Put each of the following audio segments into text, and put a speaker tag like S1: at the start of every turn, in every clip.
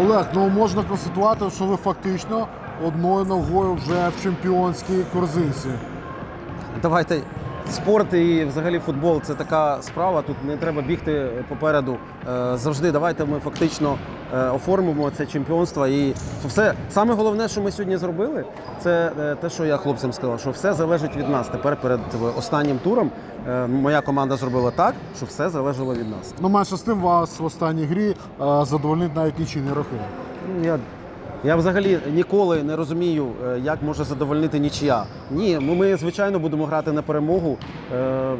S1: Олег, ну можна констатувати, що ви фактично одною ногою вже в чемпіонській корзинці.
S2: Давайте спорт і взагалі футбол це така справа. Тут не треба бігти попереду. Е, Завжди давайте ми фактично е, оформимо це чемпіонство. І все саме головне, що ми сьогодні зробили, це е, те, що я хлопцям сказав, що все залежить від нас. Тепер перед останнім туром моя команда зробила так, що все залежало від нас.
S1: Ну, менше з тим вас в останній грі задовольнить навіть нічийний рахунок.
S2: Я, я взагалі ніколи не розумію, е, як може задовольнити нічия. Ні, ми, ми звичайно будемо грати на перемогу. Е,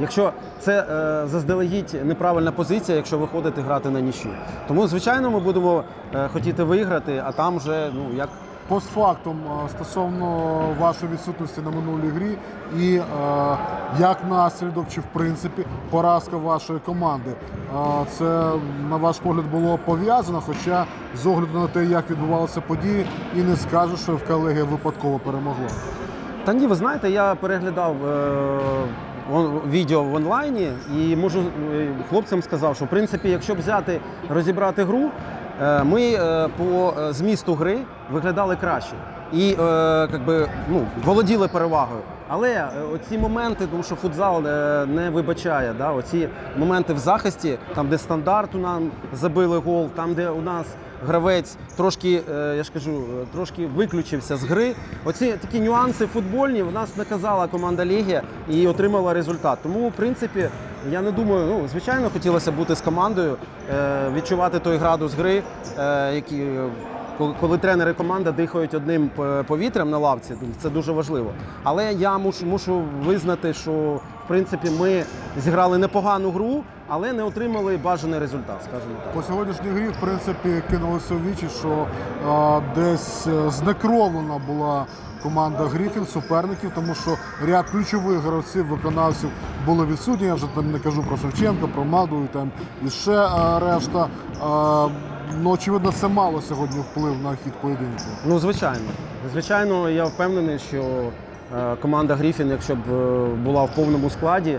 S2: якщо це е, заздалегідь неправильна позиція, якщо виходити грати на нічю. Тому, звичайно, ми будемо хотіти виграти, а там вже ну як.
S1: Постфактум е, стосовно вашої відсутності на минулій грі і е, як наслідок, чи в принципі поразка вашої команди. Е, це на ваш погляд було пов'язано, хоча з огляду на те, як відбувалися події, і не скажеш, що в колегія випадково перемогла.
S2: Та ні, ви знаєте, я переглядав е, відео в онлайні і можу хлопцям сказав, що в принципі, якщо взяти розібрати гру, ми е, по е, змісту гри виглядали краще і е, якби, ну, володіли перевагою. Але е, оці моменти, тому що футзал е, не вибачає, да, оці моменти в захисті, там, де стандарту нам забили гол, там, де у нас гравець трошки, е, я ж кажу, е, трошки виключився з гри. Оці такі нюанси футбольні в нас наказала команда Легія і отримала результат. Тому, в принципі, я не думаю, ну звичайно, хотілося бути з командою, е, відчувати той градус гри, е, е, коли- тренери команда дихають одним повітрям на лавці, це дуже важливо. Але я мушу, мушу визнати, що в принципі ми зіграли непогану гру, але не отримали бажаний результат, скажімо так.
S1: По сьогоднішній грі, в принципі, кинулося в вічі, що е, десь е, знекровлена була команда Гріфін суперників, тому що ряд ключових гравців, виконавців були відсутні. Я вже там не кажу про Шевченка, про Маду і там і ще е, решта. Е, ну, очевидно, це мало сьогодні вплив на хід поєдинку.
S2: Ну, звичайно. Звичайно, я впевнений, що е, команда Гріфін, якщо б була в повному складі,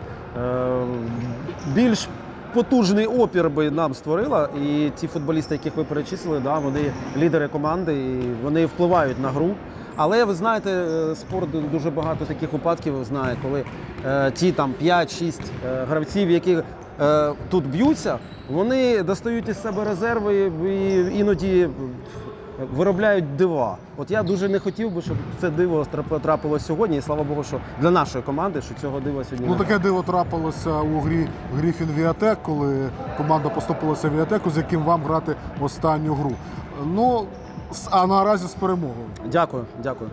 S2: більш потужний опір би нам створила. І ті футболісти, яких ви перечислили, да, вони лідери команди і вони впливають на гру. Але ви знаєте, е, спорт дуже багато таких випадків знає, коли е, ті там 5-6 е, гравців, які е, тут б'ються, вони достають із себе резерви і іноді виробляють дива. От я дуже не хотів би, щоб це диво трап- трапилось сьогодні. І слава Богу, що для нашої команди, що цього дива сьогодні
S1: Ну таке диво трапилося у грі Гріфін Віатек, коли команда поступилася Віатеку, з яким вам грати останню гру. Ну, а наразі з перемогою.
S2: Дякую, дякую.